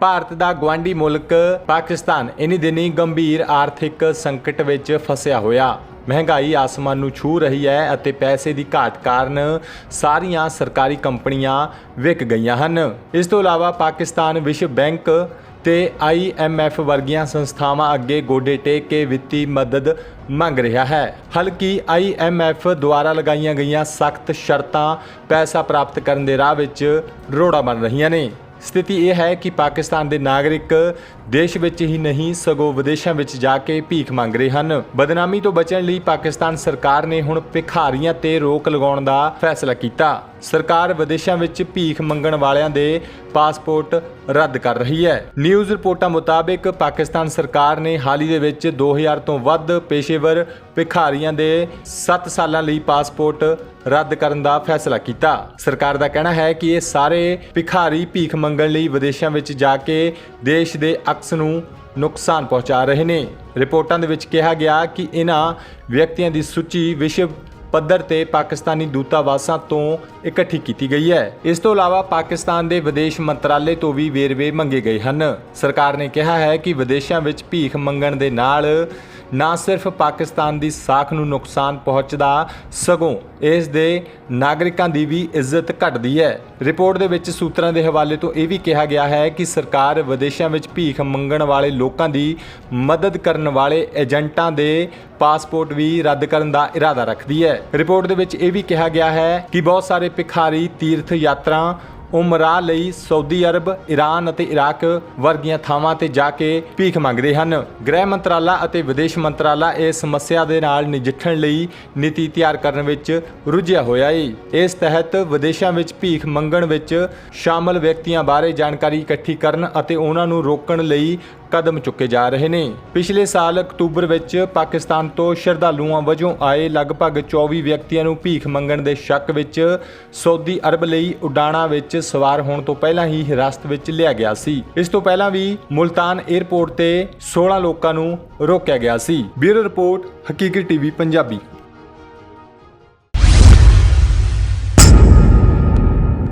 ਭਾਰਤ ਦਾ ਗਵਾਂਢੀ ਮੁਲਕ ਪਾਕਿਸਤਾਨ ਇਨੀ ਦਿਨੀ ਗੰਭੀਰ ਆਰਥਿਕ ਸੰਕਟ ਵਿੱਚ ਫਸਿਆ ਹੋਇਆ। ਮਹਿੰਗਾਈ ਆਸਮਾਨ ਨੂੰ ਛੂ ਰਹੀ ਹੈ ਅਤੇ ਪੈਸੇ ਦੀ ਘਾਟ ਕਾਰਨ ਸਾਰੀਆਂ ਸਰਕਾਰੀ ਕੰਪਨੀਆਂ ਵਿਕ ਗਈਆਂ ਹਨ। ਇਸ ਤੋਂ ਇਲਾਵਾ ਪਾਕਿਸਤਾਨ ਵਿਸ਼ਵ ਬੈਂਕ ਤੇ IMF ਵਰਗੀਆਂ ਸੰਸਥਾਵਾਂ ਅੱਗੇ ਗੋਡੇ ਟੇਕ ਕੇ ਵਿੱਤੀ ਮਦਦ ਮੰਗ ਰਿਹਾ ਹੈ। ਹਲਕੀ IMF ਦੁਆਰਾ ਲਗਾਈਆਂ ਗਈਆਂ ਸਖਤ ਸ਼ਰਤਾਂ ਪੈਸਾ ਪ੍ਰਾਪਤ ਕਰਨ ਦੇ ਰਾਹ ਵਿੱਚ ਰੋੜਾ ਬਣ ਰਹੀਆਂ ਨੇ। ਸਥਿਤੀ ਇਹ ਹੈ ਕਿ ਪਾਕਿਸਤਾਨ ਦੇ ਨਾਗਰਿਕ ਦੇਸ਼ ਵਿੱਚ ਹੀ ਨਹੀਂ, ਸਗੋਂ ਵਿਦੇਸ਼ਾਂ ਵਿੱਚ ਜਾ ਕੇ ਭੀਖ ਮੰਗ ਰਹੇ ਹਨ। ਬਦਨਾਮੀ ਤੋਂ ਬਚਣ ਲਈ ਪਾਕਿਸਤਾਨ ਸਰਕਾਰ ਨੇ ਹੁਣ ਭਿਖਾਰੀਆਂ ਤੇ ਰੋਕ ਲਗਾਉਣ ਦਾ ਫੈਸਲਾ ਕੀਤਾ। ਸਰਕਾਰ ਵਿਦੇਸ਼ਾਂ ਵਿੱਚ ਭੀਖ ਮੰਗਣ ਵਾਲਿਆਂ ਦੇ ਪਾਸਪੋਰਟ ਰੱਦ ਕਰ ਰਹੀ ਹੈ। ਨਿਊਜ਼ ਰਿਪੋਰਟਾਂ ਮੁਤਾਬਕ ਪਾਕਿਸਤਾਨ ਸਰਕਾਰ ਨੇ ਹਾਲ ਹੀ ਦੇ ਵਿੱਚ 2000 ਤੋਂ ਵੱਧ ਪੇਸ਼ੇਵਰ ਭਿਖਾਰੀਆਂ ਦੇ 7 ਸਾਲਾਂ ਲਈ ਪਾਸਪੋਰਟ ਰੱਦ ਕਰਨ ਦਾ ਫੈਸਲਾ ਕੀਤਾ। ਸਰਕਾਰ ਦਾ ਕਹਿਣਾ ਹੈ ਕਿ ਇਹ ਸਾਰੇ ਭਿਖਾਰੀ ਭੀਖ ਮੰਗਣ ਲਈ ਵਿਦੇਸ਼ਾਂ ਵਿੱਚ ਜਾ ਕੇ ਦੇਸ਼ ਦੇ ਅਕਸ ਨੂੰ ਨੁਕਸਾਨ ਪਹੁੰਚਾ ਰਹੇ ਨੇ। ਰਿਪੋਰਟਾਂ ਦੇ ਵਿੱਚ ਕਿਹਾ ਗਿਆ ਕਿ ਇਹਨਾਂ ਵਿਅਕਤੀਆਂ ਦੀ ਸੂਚੀ ਵਿਸ਼ਵ ਪੱਧਰ ਤੇ ਪਾਕਿਸਤਾਨੀ ਦੂਤਾਵਾਸਾਂ ਤੋਂ ਇਕੱਠੀ ਕੀਤੀ ਗਈ ਹੈ। ਇਸ ਤੋਂ ਇਲਾਵਾ ਪਾਕਿਸਤਾਨ ਦੇ ਵਿਦੇਸ਼ ਮੰਤਰਾਲੇ ਤੋਂ ਵੀ ਵੇਰਵੇ ਮੰਗੇ ਗਏ ਹਨ। ਸਰਕਾਰ ਨੇ ਕਿਹਾ ਹੈ ਕਿ ਵਿਦੇਸ਼ਾਂ ਵਿੱਚ ਭੀਖ ਮੰਗਣ ਦੇ ਨਾਲ ਨਾ ਸਿਰਫ ਪਾਕਿਸਤਾਨ ਦੀ ਸਾਖ ਨੂੰ ਨੁਕਸਾਨ ਪਹੁੰਚਦਾ, ਸਗੋਂ ਇਸ ਦੇ ਨਾਗਰਿਕਾਂ ਦੀ ਵੀ ਇੱਜ਼ਤ ਘਟਦੀ ਹੈ। ਰਿਪੋਰਟ ਦੇ ਵਿੱਚ ਸੂਤਰਾਂ ਦੇ ਹਵਾਲੇ ਤੋਂ ਇਹ ਵੀ ਕਿਹਾ ਗਿਆ ਹੈ ਕਿ ਸਰਕਾਰ ਵਿਦੇਸ਼ਾਂ ਵਿੱਚ ਭੀਖ ਮੰਗਣ ਵਾਲੇ ਲੋਕਾਂ ਦੀ ਮਦਦ ਕਰਨ ਵਾਲੇ ਏਜੰਟਾਂ ਦੇ ਪਾਸਪੋਰਟ ਵੀ ਰੱਦ ਕਰਨ ਦਾ ਇਰਾਦਾ ਰੱਖਦੀ ਹੈ। ਰਿਪੋਰਟ ਦੇ ਵਿੱਚ ਇਹ ਵੀ ਕਿਹਾ ਗਿਆ ਹੈ ਕਿ ਬਹੁਤ ਸਾਰੇ ਭਿਖਾਰੀ ਤੀਰਥ ਯਾਤਰਾ ਉਮਰਾ ਲਈ ਸਾਊਦੀ ਅਰਬ ਈਰਾਨ ਅਤੇ ਇਰਾਕ ਵਰਗੀਆਂ ਥਾਵਾਂ ਤੇ ਜਾ ਕੇ ਭੀਖ ਮੰਗਦੇ ਹਨ। ਗ੍ਰਹਿ ਮੰਤਰਾਲਾ ਅਤੇ ਵਿਦੇਸ਼ ਮੰਤਰਾਲਾ ਇਸ ਸਮੱਸਿਆ ਦੇ ਨਾਲ ਨਜਿੱਠਣ ਲਈ ਨੀਤੀ ਤਿਆਰ ਕਰਨ ਵਿੱਚ ਰੁੱਝਿਆ ਹੋਇਆ ਹੈ ਇਸ ਤਹਿਤ ਵਿਦੇਸ਼ਾਂ ਵਿੱਚ ਭੀਖ ਮੰਗਣ ਵਿੱਚ ਸ਼ਾਮਲ ਵਿਅਕਤੀਆਂ ਬਾਰੇ ਜਾਣਕਾਰੀ ਇਕੱਠੀ ਕਰਨ ਅਤੇ ਉਹਨਾਂ ਨੂੰ ਰੋਕਣ ਲਈ ਕਦਮ ਚੁੱਕੇ ਜਾ ਰਹੇ ਨੇ। ਪਿਛਲੇ ਸਾਲ ਅਕਤੂਬਰ ਵਿੱਚ ਪਾਕਿਸਤਾਨ ਤੋਂ ਸ਼ਰਧਾਲੂਆਂ ਵਜੋਂ ਆਏ ਲਗਭਗ 24 ਵਿਅਕਤੀਆਂ ਨੂੰ ਭੀਖ ਮੰਗਣ ਦੇ ਸ਼ੱਕ ਵਿੱਚ ਸਾਊਦੀ ਅਰਬ ਲਈ ਉਡਾਣਾਂ ਵਿੱਚ ਸਵਾਰ ਹੋਣ ਤੋਂ ਪਹਿਲਾਂ ਹੀ ਹਿਰਾਸਤ ਵਿੱਚ ਲਿਆ ਗਿਆ ਸੀ। ਇਸ ਤੋਂ ਪਹਿਲਾਂ ਵੀ ਮੁਲਤਾਨ 에ਅਰਪੋਰਟ ਤੇ 16 ਲੋਕਾਂ ਨੂੰ ਰੋਕਿਆ ਗਿਆ ਸੀ। Bureau report, Haqiqi TV, Punjabi.